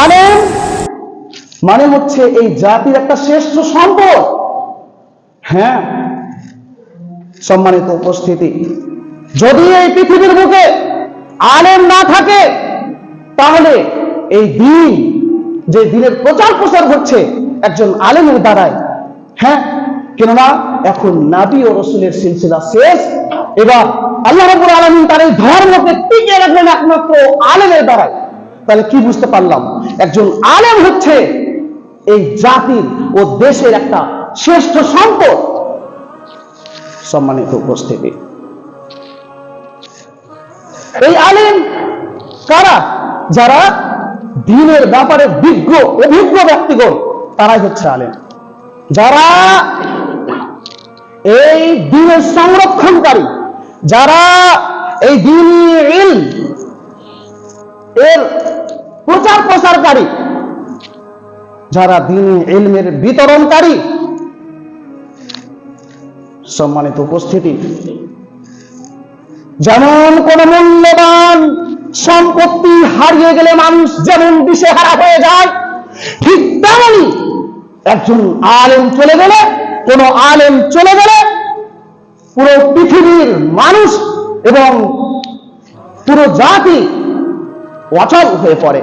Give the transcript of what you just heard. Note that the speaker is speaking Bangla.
আলেম মানে হচ্ছে এই জাতির একটা শ্রেষ্ঠ সম্পদ। হ্যাঁ সম্মানিত উপস্থিতি, যদি এই পৃথিবীর বুকে আলেম না থাকে, তাহলে এই দিন যে দিনের প্রচার প্রসার হচ্ছে একজন আলেমের দ্বারাই হ্যাঁ কেননা এখন নাবি ও রসুলের সিলসিলা শেষ। এবার আল্লাহ রবুল আলমিন তার এই ধর্মকে টিকে রাখলেন একমাত্র আলেমের দ্বারাই তাহলে কি বুঝতে পারলাম? একজন আলেম হচ্ছে এই জাতির ও দেশের একটা শ্রেষ্ঠ সম্পদ। সম্মানিত উপস্থিতি। এই আলেম কারা? যারা দিনের ব্যাপারে বিজ্ঞ, অভিজ্ঞ ব্যক্তিগণ, তারাই হচ্ছে আলেম। যারা এই দিনের সংরক্ষণকারী, যারা এই দিন এর প্রচার প্রসারকারী যারা দিন ইলমের বিতরণকারী, সম্মানিত উপস্থিতি, যেমন কোন মূল্যবান সম্পত্তি হারিয়ে গেলে মানুষ যেমন দিশেহারা হয়ে যায়, ঠিক তেমনি একজন আলেম চলে গেলে, কোন আলেম চলে গেলে পুরো পৃথিবীর মানুষ এবং পুরো জাতি অচল হয়ে পড়ে